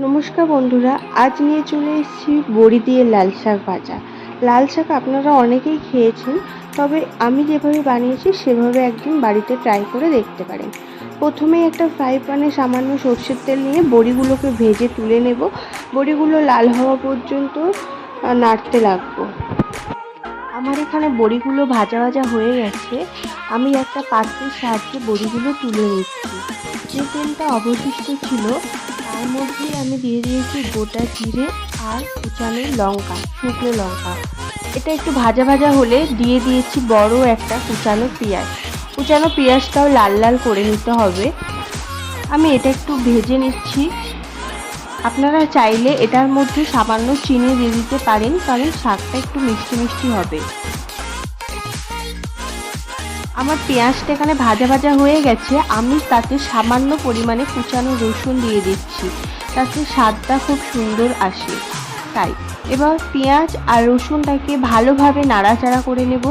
নমস্কার বন্ধুরা, আজ নিয়ে চলে এসেছি বড়ি দিয়ে লাল শাক ভাজা। লাল শাক আপনারা অনেকেই খেয়েছেন, তবে আমি যেভাবে বানিয়েছি সেভাবে একদিন বাড়িতে ট্রাই করে দেখতে পারেন। প্রথমে একটা ফ্রাই প্যানে সামান্য সর্ষের তেল নিয়ে বড়িগুলোকে ভেজে তুলে নেব। বড়িগুলো লাল হওয়া পর্যন্ত নাড়তে লাগবো। আমার এখানে বড়িগুলো ভাজা ভাজা হয়ে গেছে। আমি একটা পাত্রের সাহায্যে বড়িগুলো তুলে নিচ্ছি। যে তেলটা অবশিষ্ট ছিল তার মধ্যে আমি দিয়ে দিয়েছি গোটা জিরে আর কুচানো লঙ্কা, শুকনো লঙ্কা। এটা একটু ভাজা ভাজা হলে দিয়ে দিয়েছি বড় একটা কুচানো পেঁয়াজ। কুচানো পেঁয়াজটাও লাল লাল করে নিতে হবে। আমি এটা একটু ভেজে নিচ্ছি। আপনারা চাইলে এটার মধ্যে সামান্য চিনি দিয়ে দিতে পারেন, কারণ শাকটা একটু মিষ্টি মিষ্টি হবে। আমার পেঁয়াজটা এখানে ভাজা ভাজা হয়ে গেছে। আমি তাতে সামান্য পরিমাণে কুচানো রসুন দিয়ে দিচ্ছি। তাতে স্বাদটা খুব সুন্দর আসে। তাই, এবার পেঁয়াজ আর রসুনটাকে ভালোভাবে নাড়াচাড়া করে নেব।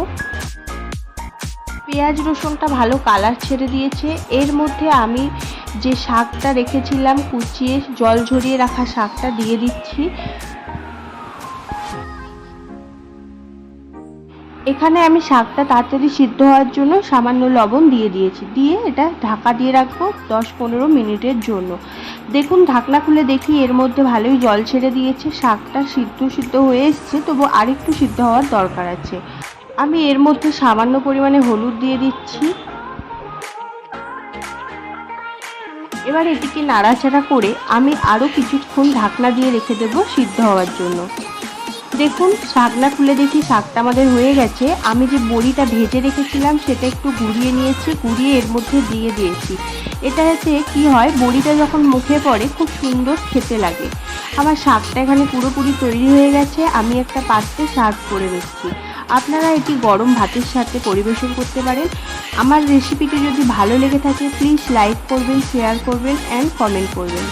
পেঁয়াজ রসুনটা ভালো কালার ছেড়ে দিয়েছে। এর মধ্যে আমি যে শাকটা রেখেছিলাম কুচিয়ে জল ঝরিয়ে রাখা শাকটা দিয়ে দিচ্ছি। এখানে আমি শাকটা তাড়াতাড়ি সিদ্ধ হওয়ার জন্য সামান্য লবণ দিয়ে দিয়েছি। দিয়ে এটা ঢাকা দিয়ে রাখব দশ পনেরো মিনিটের জন্য। দেখুন, ঢাকনা খুলে দেখি এর মধ্যে ভালোই জল ছেড়ে দিয়েছে। শাকটা সিদ্ধ সিদ্ধ হয়ে এসছে, তবু আরেকটু সিদ্ধ হওয়ার দরকার আছে। আমি এর মধ্যে সামান্য পরিমাণে হলুদ দিয়ে দিচ্ছি। এবার এটিকে নাড়াচাড়া করে আমি আরও কিছুক্ষণ ঢাকনা দিয়ে রেখে দেবো সিদ্ধ হওয়ার জন্য। দেখুন শাকনা খুলে দেখি শাকটা আমাদের হয়ে গেছে। আমি যে বড়িটা ভেজে রেখেছিলাম, সেটা একটু গুঁড়িয়ে নিয়েছি, গুঁড়িয়ে এর মধ্যে দিয়ে দিয়েছি। এটাতে কি হয়, বড়িটা যখন মুখে পড়ে, খুব সুন্দর খেতে লাগে। আমার শাকটা এখানে পুরোপুরি তৈরি হয়ে গেছে, আমি একটা পাত্রে সার্ভ করে দিচ্ছি আপনারা এটি গরম ভাতের সাথে পরিবেশন করতে পারেন। আমার রেসিপিটি যদি ভালো লেগে থাকে, প্লিজ লাইক করবেন, শেয়ার করবেন অ্যান্ড কমেন্ট করবেন।